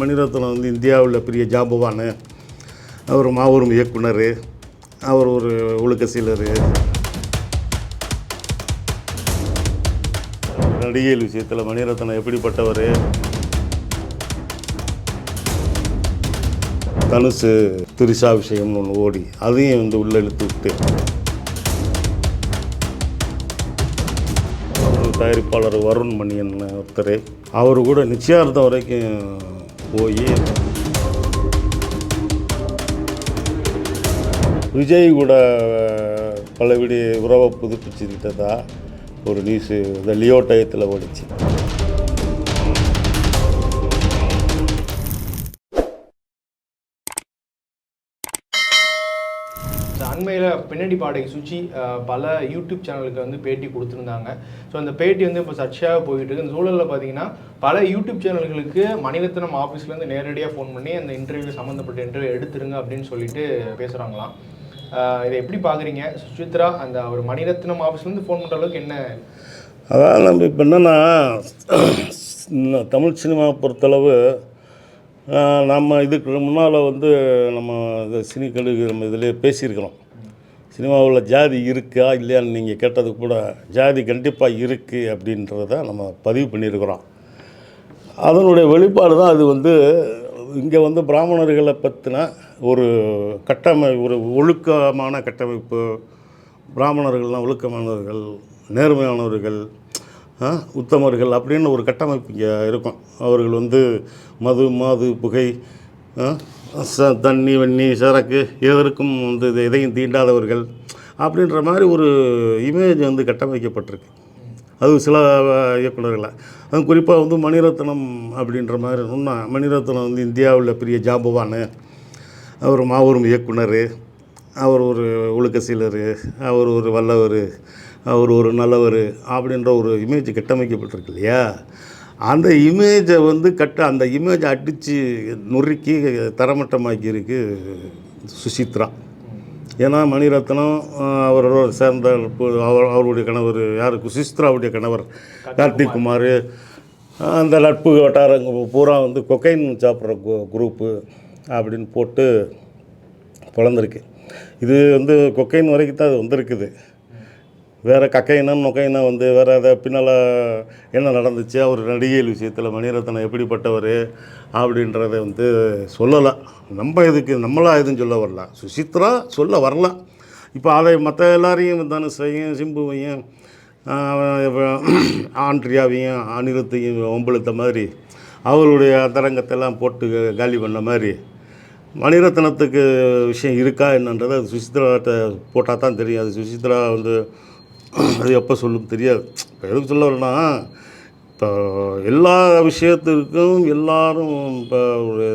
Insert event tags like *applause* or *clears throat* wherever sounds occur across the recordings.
மணிரத்னம் வந்து இந்தியாவில் பெரிய ஜாம்பவான். அவர் மாபெரும் இயக்குனர் அவர் ஒரு ஒழுக்க சீலர் நடிகையில் விஷயத்தில் மணிரத்னம் எப்படிப்பட்டவர்? தனுசு திரிஷா விஷயம்னு ஒன்று ஓடி அதையும் வந்து உள்ளே இழுத்து விட்டு. தயாரிப்பாளர் வருண் மணியன் ஒருத்தர். அவர் கூட நிச்சயார்த்தம் வரைக்கும் போய். விஜய் கூட பலவிடி உறவை புதுப்பிச்சுக்கிட்டதா ஒரு நியூஸு இந்த லியோ டயத்தில் ஓடிச்சு. அண்மையில் பின்னாடி பாடகி சுச்சி பல யூடியூப் சேனலுக்கு வந்து பேட்டி கொடுத்துருந்தாங்க. ஸோ அந்த பேட்டி வந்து இப்போ சர்ச்சையாக போயிட்டு இருக்கு. இந்த சூழலில் பார்த்தீங்கன்னா பல யூடியூப் சேனல்களுக்கு மணிரத்னம் ஆஃபீஸ்லேருந்து நேரடியாக ஃபோன் பண்ணி அந்த இன்டர்வியூ சம்மந்தப்பட்ட இன்டர்வியூ எடுத்துருங்க அப்படின்னு சொல்லிட்டு பேசுகிறாங்களாம் இதை எப்படி பார்க்குறீங்க சுசித்ரா அந்த ஒரு மணிரத்னம் ஆஃபீஸ்லேருந்து ஃபோன் பண்ணுற அளவுக்கு என்ன? அதான் நம்ம இப்போ என்னென்னா தமிழ் சினிமாவை பொறுத்தளவு நம்ம இதுக்கு முன்னால் வந்து நம்ம சினி கழுகு நம்ம இதிலே பேசியிருக்கிறோம். சினிமாவில் ஜாதி இருக்கா இல்லையான்னு நீங்கள் கேட்டது கூட ஜாதி கண்டிப்பாக இருக்குது அப்படின்றத நம்ம பதிவு பண்ணியிருக்கிறோம். அதனுடைய வெளிப்பாடு தான் அது வந்து இங்கே வந்து பிராமணர்களை பற்றின ஒரு கட்டமை ஒரு ஒழுக்கமான கட்டமைப்பு. பிராமணர்கள்லாம் ஒழுக்கமானவர்கள் நேர்மையானவர்கள் உத்தமர்கள் அப்படின்னு ஒரு கட்டமைப்பு இங்கே இருக்கும். அவர்கள் வந்து மது மாது புகை ச தண்ணி வண்ணி சரக்கு எதற்கும் வந்து இது எதையும் தீண்டாதவர்கள் அப்படின்ற மாதிரி ஒரு இமேஜ் வந்து கட்டமைக்கப்பட்டிருக்கு. அது சில இயக்குநர்களை அது குறிப்பாக வந்து மணிரத்னம் அப்படின்ற மாதிரி சொன்னால் மணிரத்னம் வந்து இந்தியாவில் பெரிய ஜாம்பவான். அவர் மாபெரும் இயக்குனர். அவர் ஒரு ஒழுக்க சீலர் அவர் ஒரு வல்லவர். அவர் ஒரு நல்லவர் அப்படின்ற ஒரு இமேஜ் கட்டமைக்கப்பட்டிருக்கு இல்லையா? அந்த இமேஜை வந்து கட்ட அந்த இமேஜை அடித்து நொறுக்கி தரமட்டமாக்கி இருக்கு சுசித்ரா. ஏன்னா மணிரத்னம் அவரோட சேர்ந்த அவர் அவருடைய கணவர் யாருக்கு? சுசித்ராவுடைய கணவர் கார்த்திக் குமார் அந்த நட்பு வட்டாரங்க பூரா வந்து கொக்கைன் சாப்பிட்ற கு- குரூப்பு அப்படின்னு போட்டு பிறந்திருக்கு இது வந்து கொக்கைன் வரைக்கும் தான் அது வந்திருக்குது. வேறு கக்கையினம் நொக்கையினம் வந்து வேறு அதை பின்னால் என்ன நடந்துச்சு? அவர் நடிகைகள் விஷயத்தில் மணிரத்னம் எப்படிப்பட்டவர் அப்படின்றத வந்து சொல்லலை. நம்ம இதுக்கு நம்மளாக எதுவும் சொல்ல வரல. சுசித்ரா சொல்ல வரல. இப்போ அதை மற்ற எல்லாரையும் தனுஷையும் சிம்புவையும் ஆண்ட்ரியாவையும் அனிருத்தையும் ஒம்பளுத்த மாதிரி அவருடைய அந்தரங்கத்தெல்லாம் போட்டு காலி பண்ண மாதிரி மணிரத்னத்துக்கு விஷயம் இருக்கா என்னன்றதை அது சுசித்ராட்ட போட்டால் தான் தெரியும். அது சுசித்ரா வந்து அது எப்போ சொல்லும் தெரியாது. இப்போ எதுக்கு சொல்ல வரேன்னா இப்போ எல்லா விஷயத்திற்கும் எல்லாரும் இப்போ ஒரு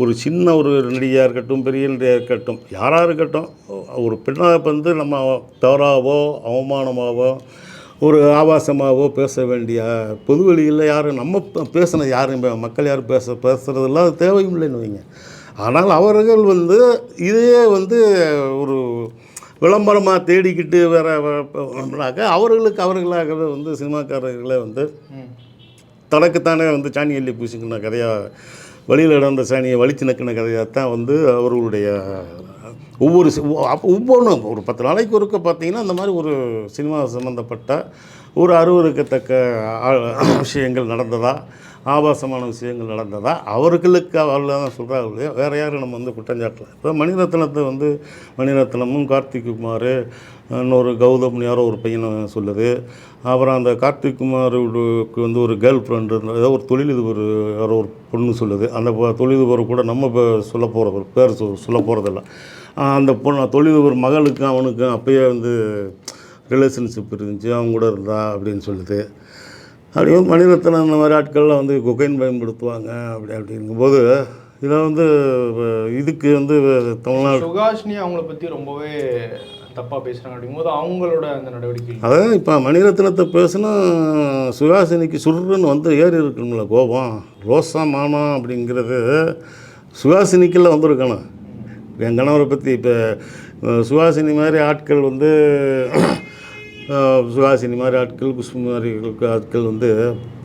ஒரு சின்ன ஒரு நடிகையாக இருக்கட்டும் பெரிய நடிகையாக இருக்கட்டும் யாராக இருக்கட்டும் ஒரு பெண்ணாக வந்து நம்ம தவறாவோ அவமானமாவோ ஒரு ஆபாசமாகவோ பேச வேண்டிய பொதுவெளியில் யாரும் நம்ம பேசின யாரும் மக்கள் யாரும் பேச பேசுகிறதெல்லாம் தேவையும் இல்லைன்னு வைங்க. ஆனால் அவர்கள் வந்து இதையே வந்து ஒரு விளம்பரமாக தேடிக்கிட்டு வேற வ- அவர்களுக்கு அவர்களாகவே வந்து சினிமாக்காரர்களே வந்து தனக்குத்தானே வந்து சாணி அள்ளி பூசிக்கின கதையாக வழியில் நடந்த சாணியை வலிச்சு நக்கின கதையாக தான் வந்து அவர்களுடைய ஒவ்வொரு ஒவ்வொன்றும் ஒரு பத்து நாளைக்கு ஒருக்க பார்த்தீங்கன்னா அந்த மாதிரி ஒரு சினிமா சம்மந்தப்பட்ட ஒரு அருவருக்கத்தக்க விஷயங்கள் நடந்ததா ஆபாசமான விஷயங்கள் நடந்ததா? அவர்களுக்கு அவர்கள் தான் சொல்கிறாங்க வேறு யாரும் நம்ம வந்து குற்றஞ்சாட்டல இப்போ மணிரத்னத்தை வந்து மணிரத்னமும் கார்த்திக் குமார் இன்னொரு கௌதம் யாரோ ஒரு பையனை சொல்லுது. அப்புறம் அந்த கார்த்திக் குமாருக்கு வந்து ஒரு கேர்ள் ஃப்ரெண்டு ஏதோ ஒரு தொழிலதிபர் யாரோ ஒரு பொண்ணு சொல்லுது. அந்த ப- தொழிலதிபர் கூட நம்ம இப்போ சொல்ல போகிறது பேர் சொல்ல போகிறதில்ல அந்த பொண்ணு தொழிலதிபர் மகளுக்கும் அவனுக்கும் அப்பயே வந்து ரிலேஷன்ஷிப் இருந்துச்சு. அவங்க கூட இருந்தா அப்படின்னு சொல்லுது. அப்படியே மணிரத்னம் அந்த மாதிரி ஆட்கள்லாம் வந்து கொக்கைன் பயன்படுத்துவாங்க அப்படி அப்படிங்கும்போது இதை வந்து இதுக்கு வந்து தமிழ்நாடு சுகாஷினி அவங்கள பற்றி ரொம்பவே தப்பாக பேசுகிறாங்க அப்படிங்கும்போது அவங்களோட அந்த நடவடிக்கை அதான் இப்போ மணிரத்னத்தை பேசுனா சுஹாசினிக்கு சுருன்னு வந்து ஏறி இருக்கணும்ல கோபம். ரோசா மானம் அப்படிங்கிறது சுஹாசினிக்கெல்லாம் வந்திருக்கணும். என் கணவரை பற்றி இப்போ சுஹாசினி மாதிரி ஆட்கள் வந்து சுஹாசினி மாதிரி ஆட்கள் குஷ்பு மாதிரி ஆட்கள் வந்து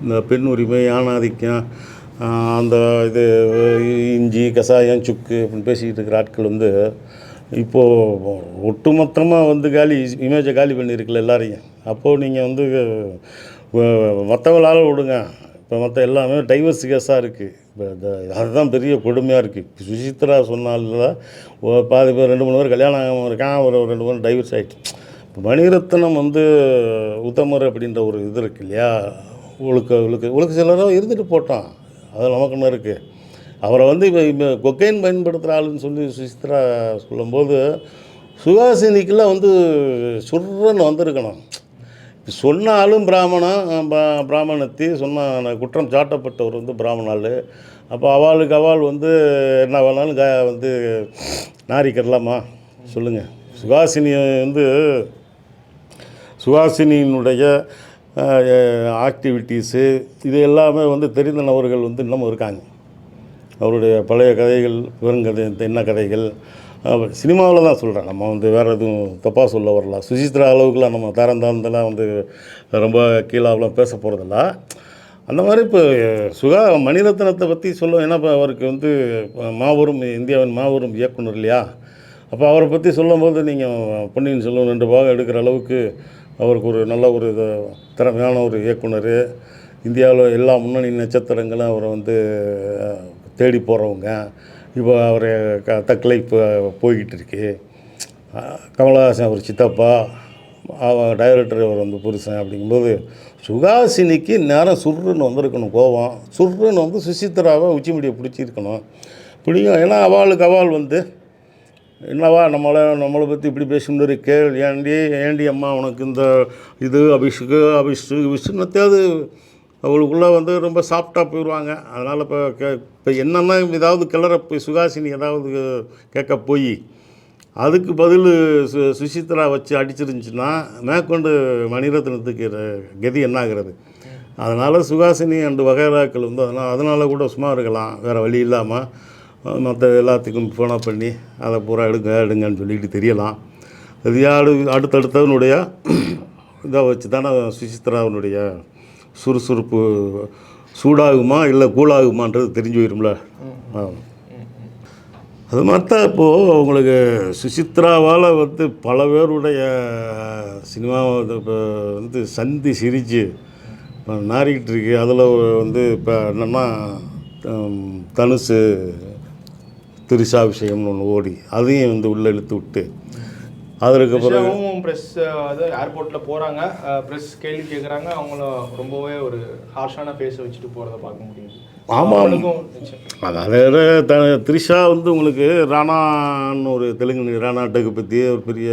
இந்த பெண் உரிமை ஆணாதிக்கம் அந்த இது இஞ்சி கசாயம் சுக்கு அப்படின்னு பேசிக்கிட்டு இருக்கிற ஆட்கள் வந்து இப்போது ஒட்டுமொத்தமாக வந்து காலி இமேஜை காலி பண்ணியிருக்கல எல்லாரையும். அப்போது நீங்கள் வந்து மற்றவங்களால விடுங்க. இப்போ மற்ற எல்லாமே டைவர்ஸ் கேஸாக இருக்குது இப்போ இந்த அதுதான் பெரிய கொடுமையாக இருக்குது சுசித்ரா சொன்னால பாதி பேர் ரெண்டு மூணு பேர் கல்யாணம் ஆகாமல் இருக்கான் ஒரு ரெண்டு மூணு டைவர்ஸ் ஆகிடுச்சு மணிரத்னம் வந்து உத்தமர் அப்படின்ற ஒரு இது இருக்கு இல்லையா? ஒழுக்க ஒழுக்க ஒழுக்க சிலரும் இருந்துட்டு போட்டோம் அது நமக்குன்னு இருக்குது அவரை வந்து இப்போ இப்போ கொக்கைன் பயன்படுத்துகிற ஆளுன்னு சொல்லி சுசித்ரா சொல்லும்போது சுகாசினிக்கெல்லாம் வந்து சுர்ரன்னு வந்திருக்கணும். சொன்னாலும் பிராமணன் பிராமணத்தி சொன்ன குற்றம் சாட்டப்பட்டவர் வந்து பிராமணாள். அப்போ அவளுக்கு அவள் வந்து என்ன வேணாலும் க வந்து நாரிக்கிறலாமா சொல்லுங்கள் சுகாசினி வந்து சுவாசினியினுடைய ஆக்டிவிட்டீஸு இது எல்லாமே வந்து தெரிந்த நபர்கள் வந்து இன்னமும் இருக்காங்க. அவருடைய பழைய கதைகள் பெருங்கதை என்ன கதைகள் சினிமாவில் தான் சொல்கிறேன் நம்ம வந்து வேறு எதுவும் தப்பாக சொல்ல வரல. சுசித்ரா அளவுக்குலாம் நம்ம தரம் தாழ்ந்தெல்லாம் வந்து ரொம்ப கீழாவெலாம் பேச போகிறதில்ல அந்த மாதிரி இப்போ சுகா மணிரத்னத்தை பற்றி சொல்ல ஏன்னா இப்போ அவருக்கு வந்து மாபெரும் இந்தியாவின் மாபெரும் இயக்குனர் இல்லையா? அப்போ அவரை பற்றி சொல்லும்போது நீங்கள் பொன்னியின் செல்வன் ரெண்டு பாகம் எடுக்கிற அளவுக்கு அவருக்கு ஒரு நல்ல ஒரு இது திறமையான ஒரு இயக்குனர். இந்தியாவில் எல்லா முன்னணி நட்சத்திரங்களும் அவரை வந்து தேடி போகிறவங்க இப்போ அவர் க தக்கலை இப்போ போய்கிட்டு இருக்கு கமலஹாசன் அவர் சித்தப்பா. அவன் டைரக்டர் அவர் வந்து புருஷன் அப்படிங்கும்போது சுகாசினிக்கு நேரம் சுருன்னு வந்திருக்கணும் கோவம். சுருன்னு வந்து சுசித்ராவை உச்சி முடியை பிடிச்சிருக்கணும். பிடிக்கும். ஏன்னா அவளுக்கு அவள் வந்து என்னவா நம்மளை நம்மளை பற்றி இப்படி பேசணும்னு இருக்கே ஏண்டி ஏண்டி அம்மா உனக்கு இந்த இது அபிஷுக்கு அபிஷு விஷ்ணுத்தையாவது அவளுக்குள்ளே வந்து ரொம்ப சாஃப்டாக போயிடுவாங்க அதனால் இப்போ கே இப்போ என்னென்னா ஏதாவது கிளற போய் சுகாசினி ஏதாவது கேட்க போய் அதுக்கு பதில் சு சுசித்ரா வச்சு அடிச்சிருந்துச்சுன்னா மேற்கொண்டு மணிரத்னத்துக்கு கதி என்ன ஆகிறது அதனால் சுகாசினி அண்டு வகைராக்கள் வந்து அதனால் அதனால் கூட சும்மா இருக்கலாம் வேறு வழி இல்லாமல் மற்ற எல்லாத்துக்கும் ஃபோனாக பண்ணி அதை பூரா எடுங்க எடுங்கன்னு சொல்லிட்டு தெரியலாம். யாரு அடுத்தடுத்தவனுடைய *clears throat* இதை வச்சு தானே சுசித்ராவினுடைய சுறுசுறுப்பு சூடாகுமா இல்லை கூலாகுமான்றது தெரிஞ்சு போயிரும்ல. அது மாதிரி தான் இப்போது உங்களுக்கு சுசித்ராவால் வந்து பல பேருடைய சினிமா இப்போ வந்து சந்தி சிரிச்சு இப்போ நாறிக்கிட்டு இருக்கு. அதில் வந்து இப்போ என்னென்னா தனுசு திரிசா விஷயம்னு ஒன்று ஓடி அதையும் வந்து உள்ளே இழுத்து விட்டு அதற்கு பிறகு ப்ரெஸ் அது ஏர்போர்ட்டில் போகிறாங்க ப்ரெஸ் கேள்வி கேட்குறாங்க அவங்கள ரொம்பவே ஒரு ஹார்ஷான ஃபேஸை வச்சுட்டு போகிறத பார்க்க முடியுது. ஆமாம். அதாவது த த்ரிஷா வந்து உங்களுக்கு ராணான்னு ஒரு தெலுங்கு ராணா டெக்கு பற்றி ஒரு பெரிய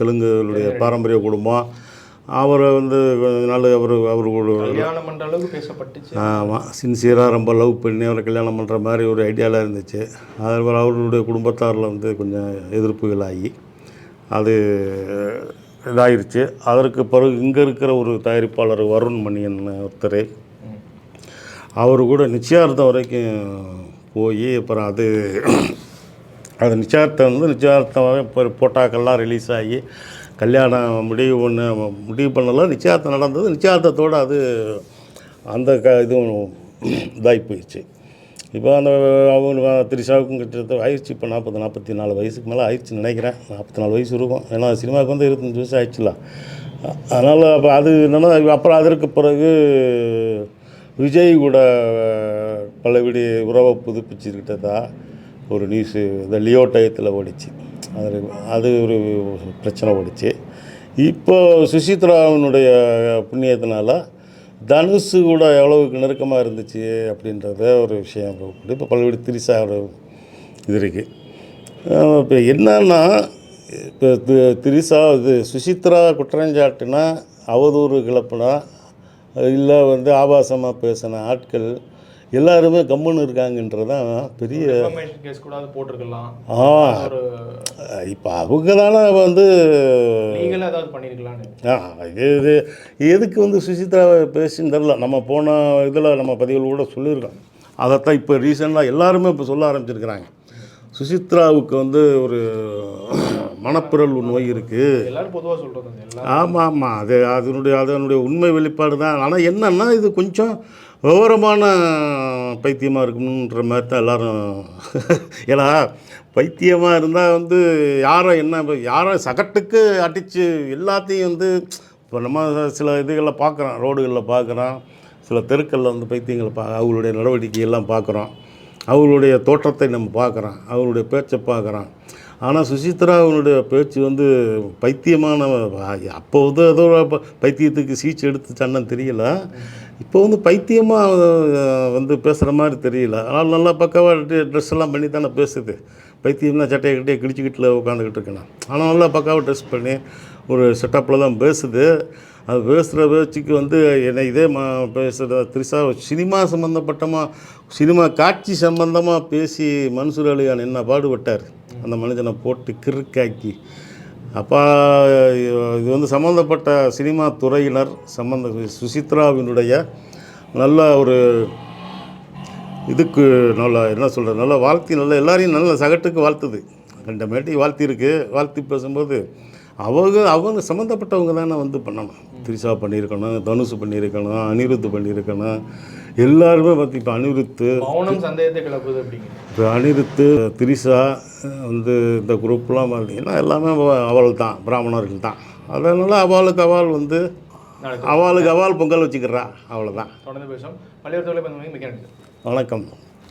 தெலுங்குடைய பாரம்பரிய குடும்பம். அவரை வந்து கொஞ்ச நாள் அவர் அவர் கல்யாணம் பண்ணுற அளவுக்கு பேசப்பட்டுச்சு. ஆமாம் சின்சியராக ரொம்ப லவ் பண்ணி அவரை கல்யாணம் பண்ணுற மாதிரி ஒரு ஐடியாவில் இருந்துச்சு. அதுக்கப்புறம் அவருடைய குடும்பத்தாரில் வந்து கொஞ்சம் எதிர்ப்புகள் ஆகி. அது இதாயிருச்சு. அதற்கு பிறகு இங்கே இருக்கிற ஒரு தயாரிப்பாளர் வருண் மணியன் ஒருத்தர். அவர் கூட நிச்சயார்த்தம் வரைக்கும் போய் அப்புறம் அது அது நிச்சயார்த்தம் வந்து நிச்சயார்த்தம் இப்போ போட்டாக்கெல்லாம் ரிலீஸ் ஆகி கல்யாணம் முடிவு பண்ண முடிவு பண்ணலாம் நிச்சயார்த்தம் நடந்தது. நிச்சயார்த்தத்தோடு அது அந்த க இதுவும் இதாகி போயிடுச்சு. இப்போ அந்த அவங்க திரிஷாவுக்கும் கிட்டத்தட்ட ஆயிடுச்சு. இப்போ நாற்பது நாற்பத்தி நாலு வயசுக்கு மேலே ஆயிடுச்சு நினைக்கிறேன். நாற்பத்தி நாலு வயசு இருக்கும். ஏன்னா சினிமாவுக்கு வந்து இருபத்தஞ்சி வயசு ஆயிடுச்சுல. அதனால் அப்போ அது என்னென்னா அப்புறம் அதற்கு பிறகு விஜய் கூட பலபடி உறவை புதுப்பிச்சுக்கிட்டதா ஒரு நியூஸு இந்த லியோ டயத்தில் ஓடிச்சு. அது அது ஒரு பிரச்சனை ஓடிச்சு. இப்போ சுசித்ராவினுடைய புண்ணியத்தினால தனுஷு கூட எவ்வளவுக்கு நெருக்கமாக இருந்துச்சு அப்படின்றத ஒரு விஷயம் இப்போ பல்வேறு திரிசாவோட இது இருக்குது இப்போ என்னன்னா இப்போ தி- திரிசா இது சுசித்ரா குற்றஞ்சாட்டுனா அவதூறு கிளப்புனா இல்லை வந்து ஆபாசமாக பேசின ஆட்கள் எல்லாருமே கம்முன்னு இருக்காங்கன்றதான் பெரிய டிஃபமேஷன் கேஸ் கூட அது போட்டிருக்கலாம். ஆ. இப்போ அவங்க தானே வந்து ஆ இது எதுக்கு வந்து சுசித்ராவை பேசின்னு தெரில நம்ம போன இதில் நம்ம பதிவில் கூட சொல்லியிருக்கோம். அதைத்தான் இப்போ ரீசெண்டாக எல்லாருமே இப்போ சொல்ல ஆரம்பிச்சிருக்கிறாங்க. சுசித்ராவுக்கு வந்து ஒரு மனப்பிறழ்வு நோய் இருக்குது ஆமாம் ஆமாம் அது அதனுடைய அதனுடைய உண்மை வெளிப்பாடு தான். ஆனால் என்னன்னா இது கொஞ்சம் விவரமான பைத்தியமாக இருக்கணுன்ற மாதிரி தான் எல்லோரும் ஏன்னா பைத்தியமாக இருந்தால் வந்து யாரோ என்ன யாரோ சகட்டுக்கு அடித்து எல்லாத்தையும் வந்து இப்போ நம்ம சில இதுகளில் பார்க்குறோம் ரோடுகளில் பார்க்குறோம் சில தெருக்களில் வந்து பைத்தியங்களை பா அவங்களுடைய நடவடிக்கையெல்லாம் பார்க்குறோம் அவங்களுடைய தோற்றத்தை நம்ம பார்க்குறோம் அவங்களுடைய பேச்சை பார்க்குறோம் ஆனால் சுசித்ராவினுடைய பேச்சு வந்து பைத்தியமான அப்போ வந்து ஏதோ ப- பைத்தியத்துக்கு சீச்சு எடுத்து சன்னன் தெரியல. இப்போ வந்து பைத்தியமாக வந்து பேசுகிற மாதிரி தெரியல. ஆனால் நல்லா பக்காவாக ட்ரெஸ் எல்லாம் பண்ணி தானே பேசுது. பைத்தியம்னா சட்டையை கிட்டே கிழிச்சிக்கிட்டில் உட்காந்துக்கிட்டு இருக்கேன் ஆனால் நல்லா பக்காவாக ட்ரெஸ் பண்ணி ஒரு செட்டப்பில் தான் பேசுது. அது பேசுகிற பேச்சுக்கு வந்து என்னை இதே மா பேசுகிற திரிசா சினிமா சம்மந்தப்பட்டமாக சினிமா காட்சி சம்பந்தமாக பேசி மன்சூர் அலிகான் என்ன பாடுபட்டார்? அந்த மனுஷனை போட்டு கிறுக்காக்கி. அப்பா இது வந்து சம்மந்தப்பட்ட சினிமா துறையினர் சம்மந்த சுசித்ராவினுடைய நல்ல ஒரு இதுக்கு நல்லா என்ன சொல்கிறது நல்ல வாழ்த்தி நல்லா எல்லாரையும் நல்ல சகட்டுக்கு வாழ்த்துது. ரெண்டு மேட்டி வாழ்த்திருக்கு வாழ்த்தி பேசும்போது அவங்க அவங்க சம்மந்தப்பட்டவங்க தானே வந்து பண்ணணும். திரிஷா பண்ணியிருக்கணும் தனுஷ் பண்ணியிருக்கணும் அனிருத் பண்ணியிருக்கணும். எல்லாருமே பார்த்து இப்போ அனிருத்து மௌனம் சந்தேகத்தை கிளப்புது அப்படிங்க. இப்போ அனிருத்து திரிஷா வந்து இந்த குரூப்லாம் பார்த்தீங்கன்னா எல்லாமே அவள் தான் பிராமணர்கள் தான் அதனால் அவளுக்கு அவள் வந்து அவளுக்கு அவள் பொங்கல் வச்சுக்கிறா அவ்வளோதான் தொடர்ந்து பள்ளியோர் நன்றி. வணக்கம்.